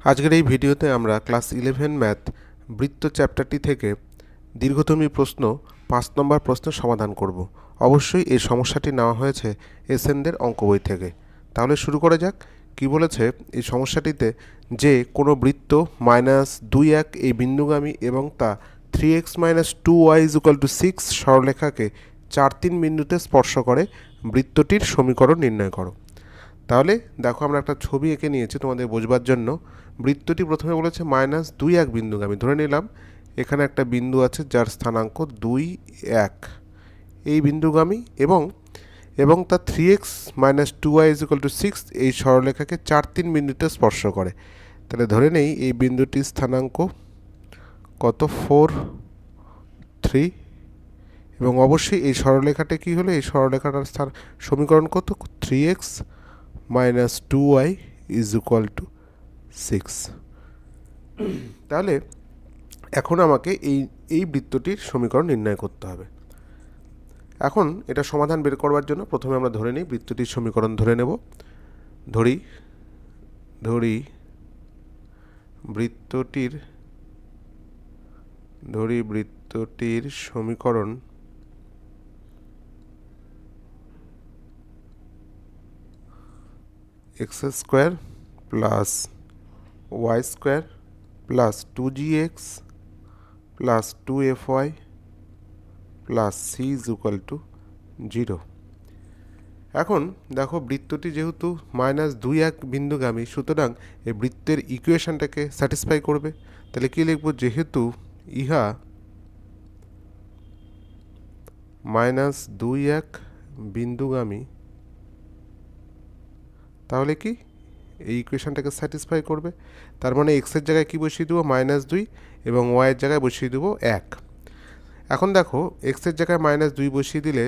আজকের এই ভিডিওতে আমরা ক্লাস ইলেভেন ম্যাথ বৃত্ত চ্যাপ্টারটি থেকে দীর্ঘতমী প্রশ্ন পাঁচ নম্বর প্রশ্নের সমাধান করব। অবশ্যই এই সমস্যাটি নেওয়া হয়েছে এসএনদের অঙ্ক বই থেকে। তাহলে শুরু করা যাক। কি বলেছে? এই সমস্যাটিতে যে কোনো বৃত্ত মাইনাস দুই এক এই বিন্দুগামী এবং তা three x minus two y equal to six সরলেখাকে চার তিন বিন্দুতে স্পর্শ করে বৃত্তটির সমীকরণ নির্ণয় করো। তাহলে দেখো আমরা একটা ছবি এঁকে নিয়েছি তোমাদের বোঝবার জন্য। বৃত্তটি প্রথমে বলেছে মাইনাস দুই এক বিন্দুগামী ধরে নিলাম, এখানে একটা বিন্দু আছে যার স্থানাঙ্ক দুই এক। এই বিন্দুগামী এবং এবং তা three x minus two y equal to six এই সরলরেখাকে চার তিন বিন্দুতে স্পর্শ করে। তাহলে ধরে নেই, এই বিন্দুটির স্থানাঙ্ক কত? ফোর থ্রি এবং অবশ্যই এই সরলরেখাটা কী হলো? এই সরলরেখাটার স্থান, সমীকরণ কত? Three x minus two y is equal to six তাহলে এখন আমাকে এই এই বৃত্তটির সমীকরণ নির্ণয় করতে হবে। এখন এটা সমাধান বের করবার জন্য প্রথমে আমরা ধরে নিই বৃত্তটির সমীকরণ ধরে নেব। ধরি ধরি বৃত্তটির ধরি বৃত্তটির সমীকরণ x square plus y square plus two g x plus two f y plus c is to zero. এখন দেখো বৃত্তটি যেহেতু মাইনাস দুই এক বিন্দুগামী, সুতরাং এই বৃত্তের ইকুয়েশনটাকে স্যাটিসফাই করবে। তাহলে কী লিখব? যেহেতু ইহা মাইনাস দুই এক বিন্দুগামী তাহলে কি? এই ইকুয়েশনটাকে স্যাটিসফাই করবে। তার মানে এক্সের জায়গায় কি বসিয়ে দেবো? মাইনাস দুই এবং ওয়াইয়ের জায়গায় বসিয়ে দেবো এক। এখন দেখো এক্সের জায়গায় মাইনাস দুই বসিয়ে দিলে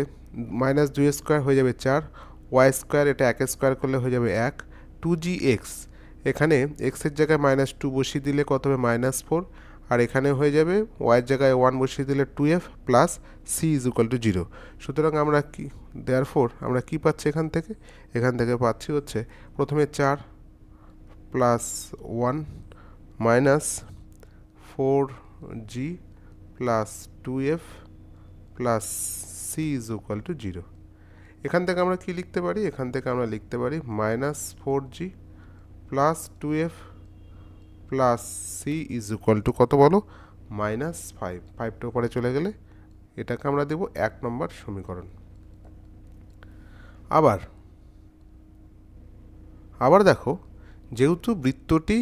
মাইনাস দুই স্কোয়ার হয়ে যাবে চার ওয়াই স্কোয়ার এটা এক স্কোয়ার করলে হয়ে যাবে এক। টু জি এক্স এখানে এক্সের জায়গায় মাইনাস টু বসিয়ে দিলে কত হবে? মাইনাস ফোর আর এখানে হয়ে যাবে ওয়াইয়ের জায়গায় ওয়ান বসিয়ে দিলে two f plus c is equal to zero সুতরাং আমরা কি দেয়ার ফোর আমরা কি পাচ্ছি এখান থেকে? এখান থেকে পাচ্ছি হচ্ছে প্রথমে চার plus one minus four g plus two f plus c is equal to zero এখান থেকে আমরা কি লিখতে পারি? এখান থেকে আমরা লিখতে পারি minus four g plus two f plus c is equal to কত বলো? Minus five. ফাইভটা উপরে চলে গেলে এটাকে আমরা দেব এক নম্বর সমীকরণ। আবার আবার দেখো, যেহেতু বৃত্তটি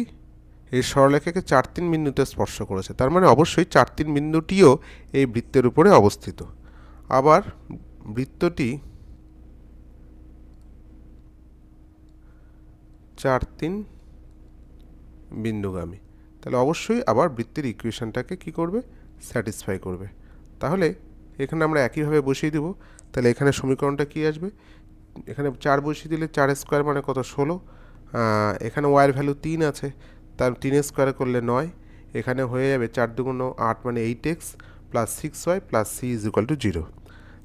এই সরলেখাকে চার তিন বিন্দুতে স্পর্শ করেছে, তার মানে অবশ্যই চার তিন বিন্দুটিও এই বৃত্তের উপরে অবস্থিত। আবার বৃত্তটি চার তিন বিন্দুগামী। তাহলে অবশ্যই আবার বৃত্তের ইকুয়েশনটাকে কি করবে? স্যাটিসফাই করবে। তাহলে এখানে আমরা একইভাবে বসিয়ে দেবো। তাহলে এখানে সমীকরণটা কি আসবে? এখানে চার বসিয়ে দিলে চার স্কোয়ার মানে কত? ষোলো। এখানে ওয়াইয়ের ভ্যালু তিন আছে। তার তিন স্কোয়ার করলে নয়। এখানে হয়ে যাবে চার দুগুণ আট মানে eight x plus six y plus c is equal to zero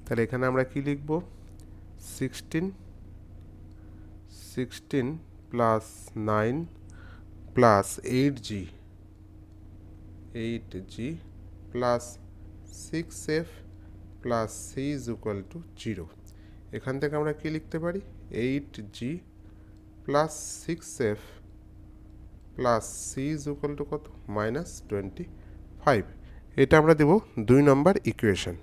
তাহলে এখানে আমরা কি লিখব? Sixteen sixteen plus nine plus eight g eight g plus six f plus c is equal to zero এখান থেকে আমরা কি লিখতে পারি? Eight g plus six f plus c is equal to কত? মাইনাস টোয়েন্টি ফাইভ এটা আমরা দেব দুই নম্বর ইকুয়েশন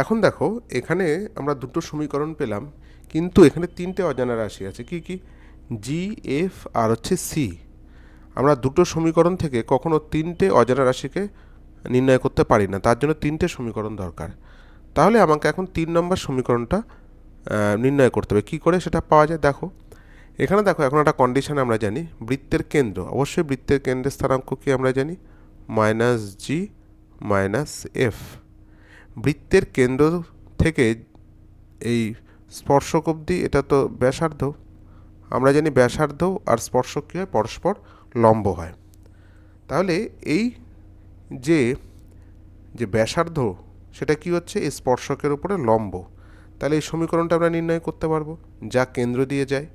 এখন দেখো, এখানে আমরা দুটো সমীকরণ পেলাম, কিন্তু এখানে তিনটে অজানা রাশি আছে। কি কি? জি এফ আর হচ্ছে সি আমরা দুটো সমীকরণ থেকে কখনো তিনটে অজানা রাশিকে নির্ণয় করতে পারি না। তার জন্য তিনটে সমীকরণ দরকার। তাহলে আমাকে এখন তিন নম্বর সমীকরণটা নির্ণয় করতে হবে। কী করে সেটা পাওয়া যায়? দেখো। এখানে দেখো, এখন একটা কন্ডিশন আমরা জানি, বৃত্তের কেন্দ্র। অবশ্যই বৃত্তের কেন্দ্রের স্থানাঙ্ক কি আমরা জানি? মাইনাস জি মাইনাস এফ বৃত্তের কেন্দ্র থেকে এই স্পর্শক অবধি এটা তো ব্যাসার্ধ। আমরা জানি ব্যাসার্ধ আর স্পর্শক কী হয় পরস্পর লম্ব হয়। তাহলে এই যে যে ব্যাসার্ধ, সেটা কি হচ্ছে? এই স্পর্শকের উপরে লম্ব। তাহলে এই সমীকরণটা আমরা নির্ণয় করতে পারব, যা কেন্দ্র দিয়ে যায়।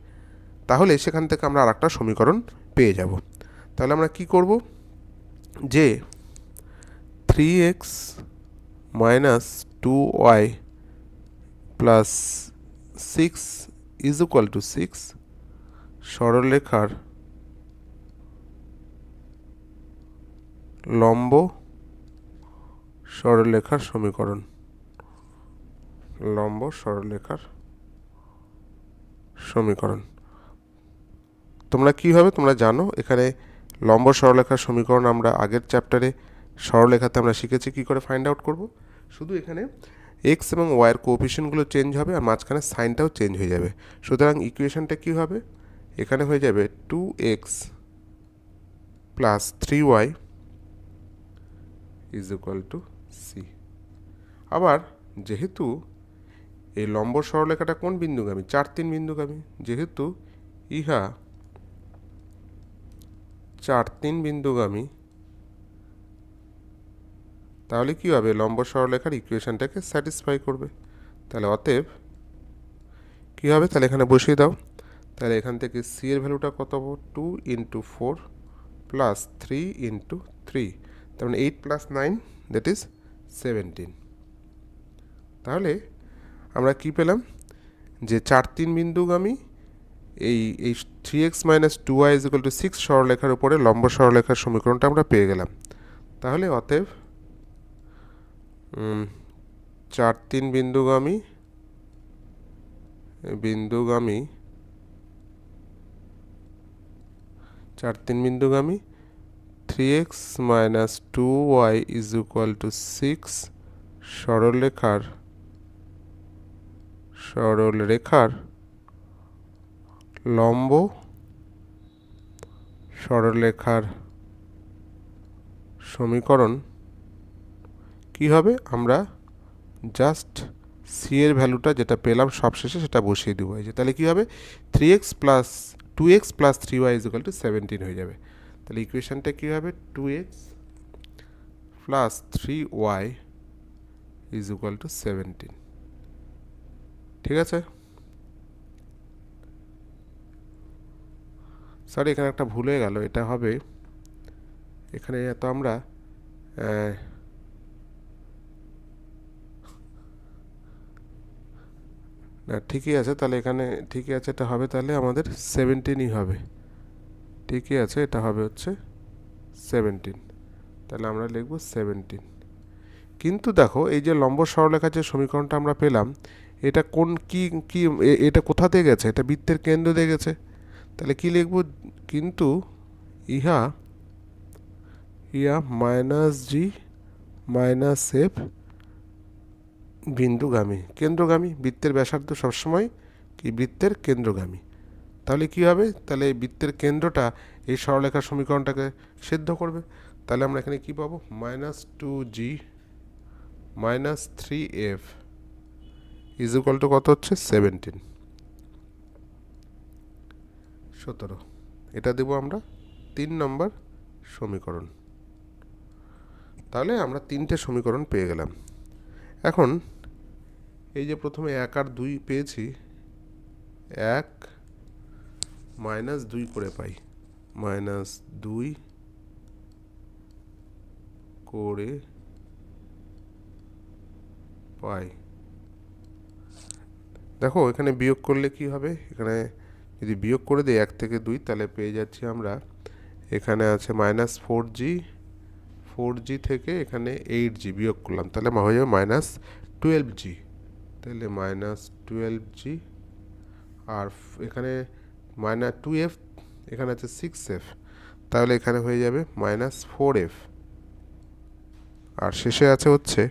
তাহলে সেখান থেকে আমরা আরেকটা সমীকরণ পেয়ে যাব। তাহলে আমরা কি করব? যে three x minus two y plus six is equal to six সরলরেখার লম্ব সরলরেখার সমীকরণ। লম্ব সরলরেখার সমীকরণ। তোমরা কি হবে তোমরা জানো? এখানে লম্ব সরলরেখার সমীকরণ আমরা আগের চ্যাপ্টারে সরলরেখাতে আমরা শিখেছি, কি করে ফাইন্ড আউট করব? শুধু এখানে এক্স এবং ওয়াইয়ের কোঅফিশিয়েন্টগুলো চেঞ্জ হবে আর মাঝখানে সাইনটাও চেঞ্জ হয়ে যাবে। সুতরাং ইকুয়েশনটা কী হবে? এখানে হয়ে যাবে two x plus three y is equal to c আবার যেহেতু এই লম্ব সরলরেখাটা কোন বিন্দুগামী? চার তিন বিন্দুগামী। যেহেতু ইহা চার তিন বিন্দুগামী, তাহলে কী হবে? লম্ব সরলরেখার ইকুয়েশনটাকে স্যাটিসফাই করবে। তাহলে অতএব কী হবে? তাহলে এখানে বসিয়ে দাও। তাহলে এখান থেকে সি এর ভ্যালুটা কত হব two into four plus three into three তার মানে eight plus nine that is seventeen তাহলে আমরা কি পেলাম? যে চার তিন বিন্দুগামী, এই এই three x minus two y is equal to six সরলেখার উপরে লম্ব সরলেখার সমীকরণটা আমরা পেয়ে গেলাম। তাহলে অতএব চার তিন বিন্দুগামী বিন্দুগামী চার তিন বিন্দুগামী। Three x minus two y is equal to six সরলরেখার। সরলরেখার লম্ব সরলরেখার সমীকরণ কি হবে? আমরা জাস্ট সি এর ভ্যালুটা যেটা পেলাম সবশেষে সেটা বসিয়ে দেবো। এই যে, তাহলে কী হবে? Three x plus two x plus three y is equal to seventeen হয়ে যাবে। তাহলে ইকুয়েশনটা কী হবে? Two x plus three y is equal to seventeen ঠিক আছে? স্যার এখানে একটা ভুল হয়ে গেল। এটা হবে, এখানে তো আমরা না, ঠিকই আছে, তাহলে এখানে ঠিকই আছে, এটা হবে তাহলে আমাদের সেভেন্টিনই হবে। ঠিকই আছে, এটা হবে হচ্ছে সেভেন্টিন তাহলে আমরা লিখব সেভেন্টিন কিন্তু দেখো, এই যে লম্ব সরলরেখার যে সমীকরণটা আমরা পেলাম, এটা কোন, কি কি এটা কোথা গেছে? এটা বৃত্তের কেন্দ্র দিয়ে গেছে। তাহলে কি লিখব? কিন্তু ইহা ইহা মাইনাস জি মাইনাস এফ বিন্দুগামী। কেন্দ্রগামী, বৃত্তের ব্যাসার্ধ সবসময় কি? বৃত্তের কেন্দ্রগামী। তাহলে কি হবে? তাহলে এই বৃত্তের কেন্দ্রটা এই সরলরেখার সমীকরণটাকে সিদ্ধ করবে। তাহলে আমরা এখানে কি পাবো? Minus two g minus three f is equal to কত হচ্ছে? সেভেন্টিন। সতেরো। এটা দেবো আমরা তিন নম্বর সমীকরণ। তাহলে আমরা তিনটে সমীকরণ পেয়ে গেলাম। এখন এই যে প্রথমে এক আর দুই পেয়েছি, এক মাইনাস দুই করে পাই, মাইনাস দুই করে পাই। দেখো, এখানে বিয়োগ করলে কি হবে? এখানে যদি বিয়োগ করে দিই এক থেকে দুই, তাহলে পেয়ে যাচ্ছি আমরা, এখানে আছে minus four g four g থেকে এখানে এইট জি বিয়োগ করলাম, তাহলে হয়ে যাবে মাইনাস টুয়েলভ জি। তাহলে মাইনাস টুয়েলভ জি, আর এখানে মাইনাস টু এফ এখানে আছে সিক্স এফ তাহলে এখানে হয়ে যাবে মাইনাস ফোর এফ আর শেষে আছে হচ্ছে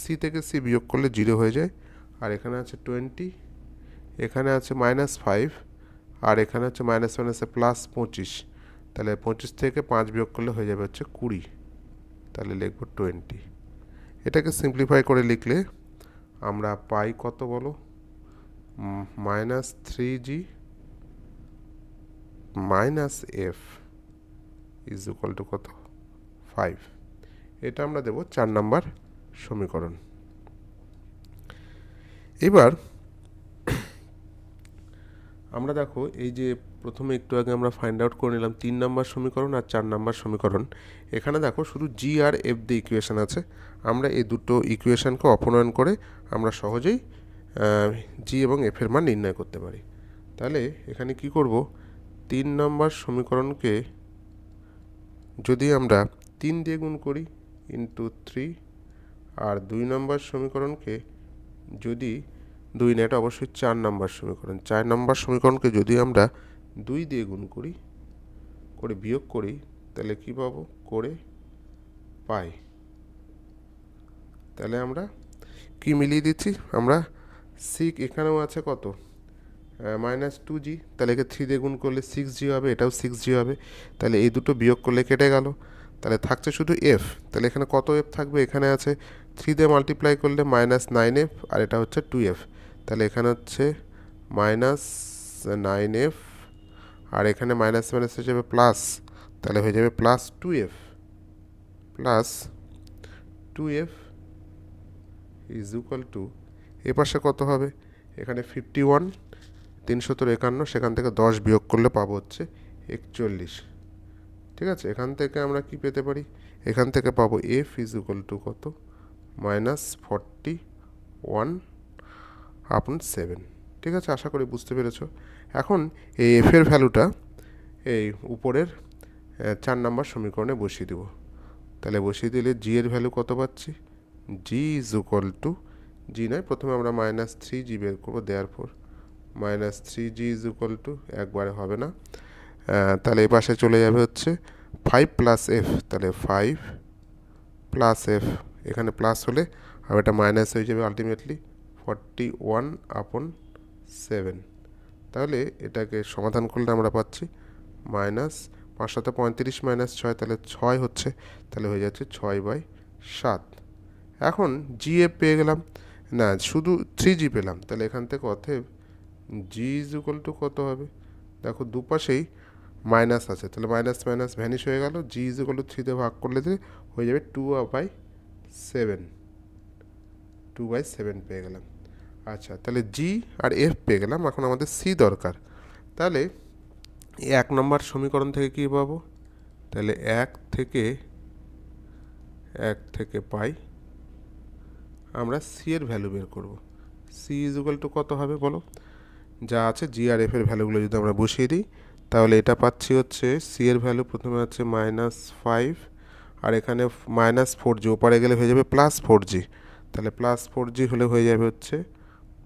সি থেকে সি বিয়োগ করলে জিরো হয়ে যায়, আর এখানে আছে টোয়েন্টি এখানে আছে মাইনাস ফাইভ আর এখানে হচ্ছে মাইনাস মাইনাসে প্লাস পঁচিশ। তাহলে পঁচিশ থেকে পাঁচ বিয়োগ করলে হয়ে যাবে হচ্ছে কুড়ি। তাহলে লিখব টোয়েন্টি এটাকে সিম্পলিফাই করে লিখলে আমরা পাই কত বলো? Minus three g minus f is equal to কত? ফাইভ এটা আমরা দেব চার নাম্বার সমীকরণ। এবার আমরা দেখো, এই যে প্রথমে একটু আগে আমরা ফাইন্ড আউট করে নিলাম তিন নম্বর সমীকরণ আর চার নম্বর সমীকরণ। এখানে দেখো শুধু জি আর এফ দি ইকুয়েশন আছে। আমরা এই দুটো ইকুয়েশানকে অপনয়ন করে আমরা সহজেই জি এবং এফের মান নির্ণয় করতে পারি। তাহলে এখানে কি করব? তিন নম্বর সমীকরণকে যদি আমরা তিন দিয়ে গুণ করি ইন্টু থ্রি আর দুই নম্বর সমীকরণকে যদি দুই না এটা অবশ্যই চার নম্বর সমীকরণ। চার নম্বর সমীকরণকে যদি আমরা দুই দিয়ে গুণ করি, করে বিয়োগ করি, তাহলে কী পাবো? করে পাই। তাহলে আমরা কি মিলিয়ে দিচ্ছি? আমরা সিক এখানেও আছে কত? মাইনাস টু জি তাহলে একে থ্রি দিয়ে গুণ করলে সিক্স জি হবে, এটাও সিক্স জি হবে। তাহলে এই দুটো বিয়োগ করলে কেটে গেল। তাহলে থাকছে শুধু এফ তাহলে এখানে কত এফ থাকবে? এখানে আছে থ্রি দিয়ে মাল্টিপ্লাই করলে মাইনাস নাইন এফ আর এটা হচ্ছে টু এফ তাহলে এখানে হচ্ছে মাইনাস নাইন এফ আর এখানে মাইনাস মাইনাস হয়ে যাবে প্লাস তাহলে হয়ে যাবে plus two f plus two f is equal to এ পাশে কত হবে? এখানে ফিফটি ওয়ান তিনশোত্তর একান্ন, সেখান থেকে দশ বিয়োগ করলে পাবো হচ্ছে একচল্লিশ। ঠিক আছে? এখান থেকে আমরা কি পেতে পারি? এখান থেকে পাবো এফ ইজ ইকুয়াল টু কত? Minus forty one upon seven ঠিক আছে? আশা করি বুঝতে পেরেছ। এখন এই এফের ভ্যালুটা এই উপরের চার নাম্বার সমীকরণে বসিয়ে দেব। তাহলে বসিয়ে দিলে জি এর ভ্যালু কত পাচ্ছি? G is equal to g নয়, প্রথমে আমরা মাইনাস থ্রি জি বের করব, দেওয়ার পর। Minus three g is equal to একবারে হবে না। তাহলে এ পাশে চলে যাবে হচ্ছে ফাইভ প্লাস এফ তাহলে ফাইভ প্লাস এফ এখানে প্লাস হলে আর এটা মাইনাস হয়ে যাবে ultimately forty one upon seven তাহলে এটাকে সমাধান করলে আমরা পাচ্ছি মাইনাস পাঁচ সাথে পঁয়ত্রিশ মাইনাস ছয়, তাহলে ছয় হচ্ছে, তাহলে হয়ে যাচ্ছে ছয় বাই সাত। এখন জি এ পেয়ে গেলাম। না, শুধু থ্রি জি পেলাম, তাহলে এখান থেকে অতএব জি ইজ ইকুয়াল টু কত হবে? দেখো দুপাশেই মাইনাস আছে, তাহলে মাইনাস মাইনাস ভ্যানিশ হয়ে গেল জি ইজ ইকুয়াল টু থ্রিতে ভাগ করলে দিলে হয়ে যাবে two by seven two by seven পেয়ে গেলাম। আচ্ছা তাহলে জি আর এফ পেয়ে গেলাম, এখন আমাদের সি দরকার। তাহলে এক নম্বর সমীকরণ থেকে কী পাবো? তাহলে এক থেকে এক থেকে পাই, আমরা সি এর ভ্যালু বের করব। সি ইজ টু কত হবে বলো? যা আছে জি আর এফ এর ভ্যালুগুলো যদি আমরা বসিয়ে দিই, তাহলে এটা পাচ্ছি হচ্ছে সি এর ভ্যালু প্রথমে হচ্ছে মাইনাস ফাইভ আর এখানে মাইনাস ফোর জি ওপারে গেলে হয়ে যাবে প্লাস ফোর জি তাহলে প্লাস ফোর জি হলে হয়ে যাবে হচ্ছে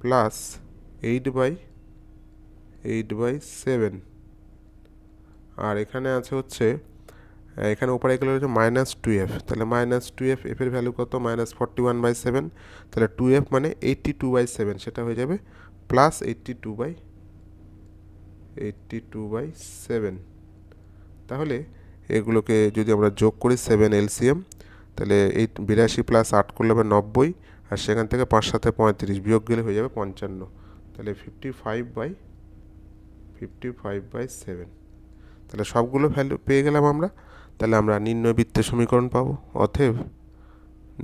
plus eight by eight by seven আর এখানে আছে হচ্ছে, এখানে ওপারে গেলে হচ্ছে মাইনাস টু এফ তাহলে মাইনাস টু এফ এফের ভ্যালু কত? Minus forty one by seven তাহলে টু এফ মানে এইট্টি টু বাই সেভেন সেটা হয়ে যাবে plus eighty two by eighty two by seven তাহলে এগুলোকে যদি আমরা যোগ করি সেভেন এলসিএম তাহলে এই বিরাশি প্লাস আট করলে হবে নব্বই। আর সেখান থেকে পাঁচ সাথে পঁয়ত্রিশ বিয়োগ গেলে হয়ে যাবে পঞ্চান্ন। তাহলে fifty five by fifty five by seven তাহলে সবগুলো ভ্যালু পেয়ে গেলাম আমরা। তাহলে আমরা নির্ণয় বৃত্তের সমীকরণ পাবো। অতএব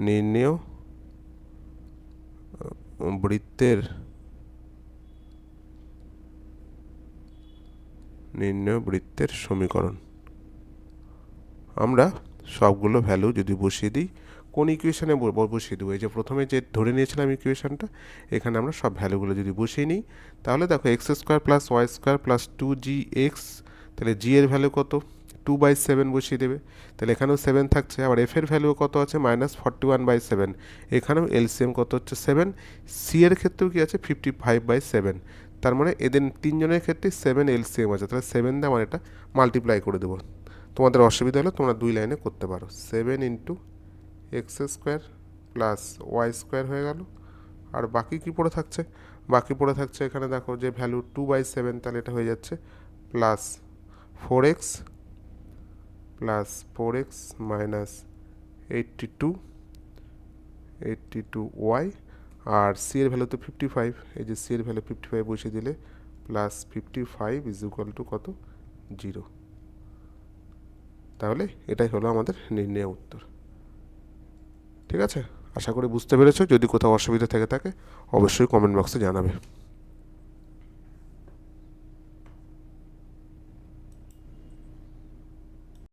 নির্ণয় বৃত্তের নির্ণয় বৃত্তের সমীকরণ। আমরা সবগুলো ভ্যালু যদি বসিয়ে দিই কোন ইকুয়েশানে বসিয়ে দেবো? এই যে প্রথমে যে ধরে নিয়েছিলাম ইকুয়েশানটা এখানে আমরা সব ভ্যালুগুলো যদি বসিয়ে নিই, তাহলে দেখো x square plus y square plus two g x তাহলে জি এর ভ্যালু কত? টু বাই সেভেন বসিয়ে দেবে। তাহলে এখানেও সেভেন থাকছে, আবার এফ এর ভ্যালু কত আছে? Minus forty one by seven এখানেও এলসিএম কত হচ্ছে? সেভেন সি এর ক্ষেত্রেও কি আছে? ফিফটি ফাইভ বাই সেভেন তার মানে এদের তিনজনের ক্ষেত্রে সেভেন এলসিএম আছে। তাহলে সেভেন দিয়ে আমার এটা মাল্টিপ্লাই করে দেবো। তোমাদের অসুবিধা হলে তোমরা দুই লাইনে করতে পারো। Seven into x square plus y square হয়ে গেল। আর বাকি কি পড়ে থাকছে? বাকি পড়ে থাকছে এখানে দেখো যে ভ্যালু টু বাই সেভেন তাহলে এটা হয়ে যাচ্ছে plus four x plus four x minus eighty two eighty two y. আর সি এর ভ্যালু তো ফিফটি ফাইভ, এই যে সি এর ভ্যালু ফিফটি ফাইভ বসিয়ে দিলে plus fifty five is equal to কত? জিরো। তাহলে এটাই হলো আমাদের নির্ণয় উত্তর। ঠিক আছে? আশা করি বুঝতে পেরেছ। যদি কোথাও অসুবিধা থেকে থাকে, অবশ্যই কমেন্ট বক্সে জানাবে।